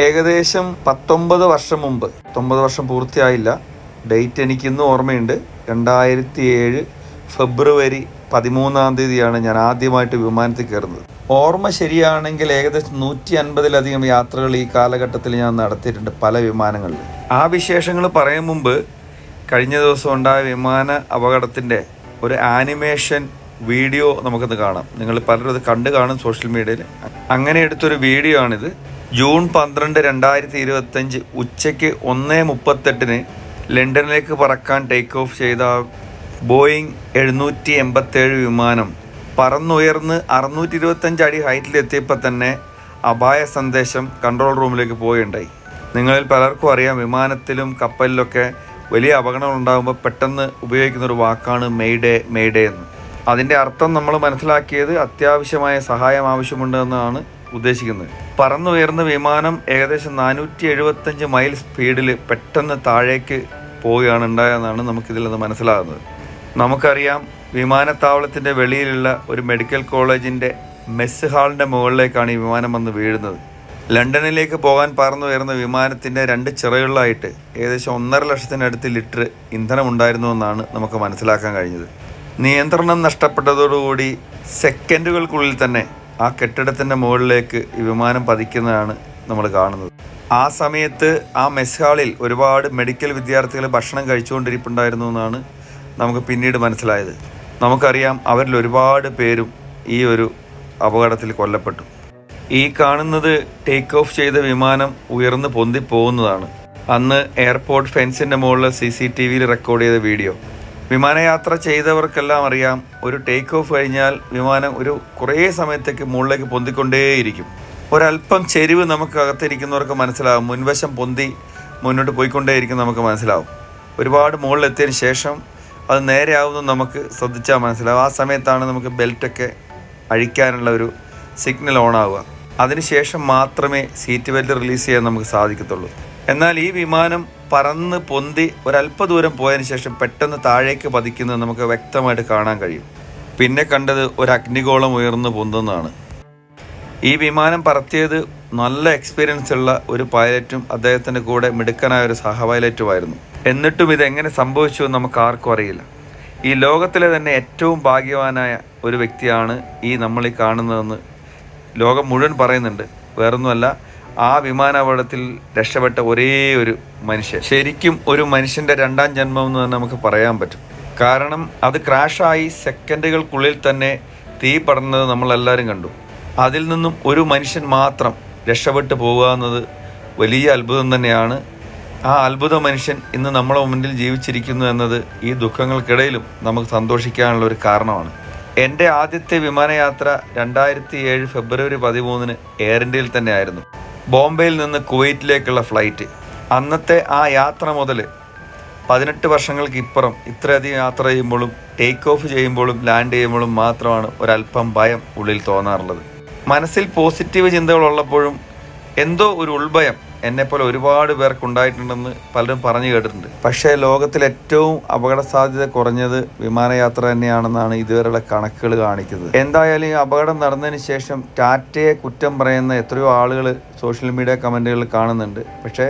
ഏകദേശം പത്തൊമ്പത് വർഷം മുമ്പ് പത്തൊമ്പത് വർഷം പൂർത്തിയായില്ല. ഡേറ്റ് എനിക്കിന്ന് ഓർമ്മയുണ്ട്. രണ്ടായിരത്തി ഏഴ് ഫെബ്രുവരി പതിമൂന്നാം തീയതിയാണ് ഞാൻ ആദ്യമായിട്ട് വിമാനത്തിൽ കയറുന്നത്. ഓർമ്മ ശരിയാണെങ്കിൽ ഏകദേശം നൂറ്റി അൻപതിലധികം യാത്രകൾ ഈ കാലഘട്ടത്തിൽ ഞാൻ നടത്തിയിട്ടുണ്ട് പല വിമാനങ്ങളിൽ ആ വിശേഷങ്ങൾ പറയും മുമ്പ് കഴിഞ്ഞ ദിവസം ഉണ്ടായ വിമാന അപകടത്തിന്റെ ഒരു ആനിമേഷൻ വീഡിയോ നമുക്കൊന്ന് കാണാം. നിങ്ങൾ പലരും അത് കണ്ടു കാണും സോഷ്യൽ മീഡിയയിൽ. അങ്ങനെ എടുത്തൊരു വീഡിയോ ആണിത് ജൂൺ പന്ത്രണ്ട് രണ്ടായിരത്തി ഇരുപത്തഞ്ച് ഉച്ചയ്ക്ക് ഒന്ന് മുപ്പത്തെട്ടിന് ലണ്ടനിലേക്ക് പറക്കാൻ ടേക്ക് ഓഫ് ചെയ്ത ബോയിങ് എഴുന്നൂറ്റി എൺപത്തേഴ് വിമാനം പറന്നുയർന്ന് അറുന്നൂറ്റി ഇരുപത്തഞ്ച് അടി ഹൈറ്റിലെത്തിയപ്പോൾ തന്നെ അപായ സന്ദേശം കൺട്രോൾ റൂമിലേക്ക് പോവുകയുണ്ടായി. നിങ്ങളിൽ പലർക്കും അറിയാം വിമാനത്തിലും കപ്പലിലൊക്കെ വലിയ അപകടങ്ങൾ ഉണ്ടാകുമ്പോൾ പെട്ടെന്ന് ഉപയോഗിക്കുന്ന ഒരു വാക്കാണ് മെയ്ഡേ മെയ്ഡേ എന്ന്. അതിന്റെ അർത്ഥം നമ്മൾ മനസ്സിലാക്കിയത് അത്യാവശ്യമായ സഹായം ആവശ്യമുണ്ട് എന്നാണ് ഉദ്ദേശിക്കുന്നത്. പറന്നുയർന്ന വിമാനം ഏകദേശം നാനൂറ്റി എഴുപത്തഞ്ച് മൈൽ സ്പീഡിൽ പെട്ടെന്ന് താഴേക്ക് പോവുകയാണ് ഉണ്ടായതെന്നാണ് നമുക്കിതിൽ നിന്ന് മനസ്സിലാകുന്നത്. നമുക്കറിയാം വിമാനത്താവളത്തിന്റെ വെളിയിലുള്ള ഒരു മെഡിക്കൽ കോളേജിന്റെ മെസ്സ് ഹാളിന്റെ മുകളിലേക്കാണ് ഈ വിമാനം വന്ന് വീഴുന്നത്. ലണ്ടനിലേക്ക് പോകാൻ പറന്നുയർന്ന വിമാനത്തിന്റെ രണ്ട് ചിറകളിലായിട്ട് ഏകദേശം ഒന്നര ലക്ഷത്തിനടുത്ത് ലിറ്റർ ഇന്ധനം ഉണ്ടായിരുന്നു എന്നാണ് നമുക്ക് മനസ്സിലാക്കാൻ കഴിഞ്ഞത്. നിയന്ത്രണം നഷ്ടപ്പെട്ടതോടുകൂടി സെക്കൻഡുകൾക്കുള്ളിൽ തന്നെ ആ കെട്ടിടത്തിന്റെ മുകളിലേക്ക് ഈ വിമാനം പതിക്കുന്നതാണ് നമ്മൾ കാണുന്നത്. ആ സമയത്ത് ആ മെസ് ഹാളിൽ ഒരുപാട് മെഡിക്കൽ വിദ്യാർത്ഥികൾ ഭക്ഷണം കഴിച്ചുകൊണ്ടിരിപ്പുണ്ടായിരുന്നു എന്നാണ് നമുക്ക് പിന്നീട് മനസ്സിലായത്. നമുക്കറിയാം അവരിൽ ഒരുപാട് പേരും ഈ ഒരു അപകടത്തിൽ കൊല്ലപ്പെട്ടു. ഈ കാണുന്നത് ടേക്ക് ഓഫ് ചെയ്ത വിമാനം ഉയർന്ന് പൊന്തി പോകുന്നതാണ് അന്ന് എയർപോർട്ട് ഫെൻസിന്റെ മുകളിൽ സി സി ടി വിയിൽ റെക്കോർഡ് ചെയ്ത വീഡിയോ വിമാനയാത്ര ചെയ്തവർക്കെല്ലാം അറിയാം ഒരു ടേക്ക് ഓഫ് കഴിഞ്ഞാൽ വിമാനം ഒരു കുറേ സമയത്തേക്ക് മുകളിലേക്ക് പൊന്തിക്കൊണ്ടേയിരിക്കും. ഒരല്പം ചെരിവ് നമുക്ക് അകത്തിരിക്കുന്നവർക്ക് മനസ്സിലാവും മുൻവശം പൊന്തി മുന്നോട്ട് പോയിക്കൊണ്ടേയിരിക്കും നമുക്ക് മനസ്സിലാവും. ഒരുപാട് മുകളിലെത്തിയതിന് ശേഷം അത് നേരെയാവുന്നു നമുക്ക് ശ്രദ്ധിച്ചാൽ മനസ്സിലാവും. ആ സമയത്താണ് നമുക്ക് ബെൽറ്റൊക്കെ അഴിക്കാനുള്ള ഒരു സിഗ്നൽ ഓൺ ആവുക. അതിനുശേഷം മാത്രമേ സീറ്റ് ബെൽറ്റ് റിലീസ് ചെയ്യാൻ നമുക്ക് സാധിക്കത്തുള്ളൂ. എന്നാൽ ഈ വിമാനം പറന്ന് പൊന്തി ഒരല്പ ദൂരം പോയതിനു ശേഷം പെട്ടെന്ന് താഴേക്ക് പതിക്കുന്നത് നമുക്ക് വ്യക്തമായിട്ട് കാണാൻ കഴിയും. പിന്നെ കണ്ടത് ഒരു അഗ്നിഗോളം ഉയർന്നു പൊന്തുന്നതാണ്. ഈ വിമാനം പറത്തിയത് നല്ല എക്സ്പീരിയൻസ് ഉള്ള ഒരു പൈലറ്റും അദ്ദേഹത്തിന്റെ കൂടെ മിടുക്കനായ ഒരു സഹ പൈലറ്റുമായിരുന്നു എന്നിട്ടും ഇത് എങ്ങനെ സംഭവിച്ചു എന്ന് നമുക്ക് ആർക്കും അറിയില്ല. ഈ ലോകത്തിലെ തന്നെ ഏറ്റവും ഭാഗ്യവാനായ ഒരു വ്യക്തിയാണ് ഈ നമ്മൾ ഈ കാണുന്നതെന്ന് ലോകം മുഴുവൻ പറയുന്നുണ്ട്. വേറൊന്നുമല്ല ആ വിമാനാപകടത്തിൽ രക്ഷപ്പെട്ട ഒരേ ഒരു മനുഷ്യൻ. ശരിക്കും ഒരു മനുഷ്യന്റെ രണ്ടാം ജന്മം എന്ന് തന്നെ നമുക്ക് പറയാൻ പറ്റും. കാരണം അത് ക്രാഷായി സെക്കൻഡുകൾക്കുള്ളിൽ തന്നെ തീ പടർന്നത് നമ്മളെല്ലാവരും കണ്ടു. അതിൽ നിന്നും ഒരു മനുഷ്യൻ മാത്രം രക്ഷപ്പെട്ടു പോകുക എന്നത് വലിയ അത്ഭുതം തന്നെയാണ്. ആ അത്ഭുത മനുഷ്യൻ ഇന്ന് നമ്മളെ മുന്നിൽ ജീവിച്ചിരിക്കുന്നു എന്നത് ഈ ദുഃഖങ്ങൾക്കിടയിലും നമുക്ക് സന്തോഷിക്കാനുള്ള ഒരു കാരണമാണ്. എന്റെ ആദ്യത്തെ വിമാനയാത്ര രണ്ടായിരത്തി ഏഴ് ഫെബ്രുവരി പതിമൂന്നിന് എയർ ഇന്ത്യയിൽ തന്നെ ആയിരുന്നു ബോംബെയിൽ നിന്ന് കുവൈറ്റിലേക്കുള്ള ഫ്ലൈറ്റ് അന്നത്തെ ആ യാത്ര മുതൽ പതിനെട്ട് വർഷങ്ങൾക്ക് ഇപ്പുറം ഇത്രയധികം യാത്ര ചെയ്യുമ്പോഴും ടേക്ക് ഓഫ് ചെയ്യുമ്പോഴും ലാൻഡ് ചെയ്യുമ്പോഴും മാത്രമാണ് ഒരല്പം ഭയം ഉള്ളിൽ തോന്നാറുള്ളത്. മനസ്സിൽ പോസിറ്റീവ് ചിന്തകളുള്ളപ്പോഴും എന്തോ ഒരു ഉൾഭയം എന്നെപ്പോലെ ഒരുപാട് പേർക്ക് ഉണ്ടായിട്ടുണ്ടെന്ന് പലരും പറഞ്ഞു കേട്ടിട്ടുണ്ട്. പക്ഷേ ലോകത്തിൽ ഏറ്റവും അപകട സാധ്യത കുറഞ്ഞത് വിമാനയാത്ര തന്നെയാണെന്നാണ് ഇതുവരെയുള്ള കണക്കുകൾ കാണിക്കുന്നത്. എന്തായാലും ഈ അപകടം നടന്നതിന് ശേഷം ടാറ്റയെ കുറ്റം പറയുന്ന എത്രയോ ആളുകൾ സോഷ്യൽ മീഡിയ കമന്റുകളിൽ കാണുന്നുണ്ട്. പക്ഷേ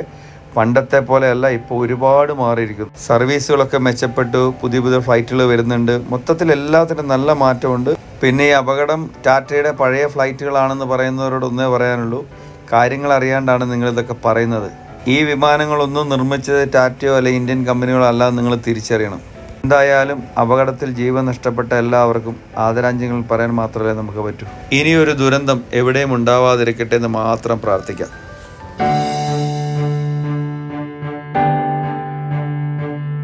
പണ്ടത്തെ പോലെയല്ല ഇപ്പോൾ ഒരുപാട് മാറിയിരിക്കുന്നു. സർവീസുകളൊക്കെ മെച്ചപ്പെട്ടു പുതിയ പുതിയ ഫ്ലൈറ്റുകൾ വരുന്നുണ്ട്. മൊത്തത്തിൽ എല്ലാത്തിനും നല്ല മാറ്റമുണ്ട്. പിന്നെ ഈ അപകടം ടാറ്റയുടെ പഴയ ഫ്ലൈറ്റുകളാണെന്ന് പറയുന്നവരോട് ഒന്നേ പറയാനുള്ളൂ. കാര്യങ്ങൾ അറിയാണ്ടാണ് നിങ്ങൾ ഇതൊക്കെ പറയുന്നത്. ഈ വിമാനങ്ങളൊന്നും നിർമ്മിച്ചത് ടാറ്റയോ അല്ലെ ഇന്ത്യൻ കമ്പനികളോ അല്ല നിങ്ങൾ തിരിച്ചറിയണം. എന്തായാലും അപകടത്തിൽ ജീവൻ നഷ്ടപ്പെട്ട എല്ലാവർക്കും ആദരാഞ്ജലികൾ പറയാൻ മാത്രമേ നമുക്ക് പറ്റൂ. ഇനിയൊരു ദുരന്തം എവിടെയും ഉണ്ടാവാതിരിക്കട്ടെ എന്ന് മാത്രം പ്രാർത്ഥിക്കാം.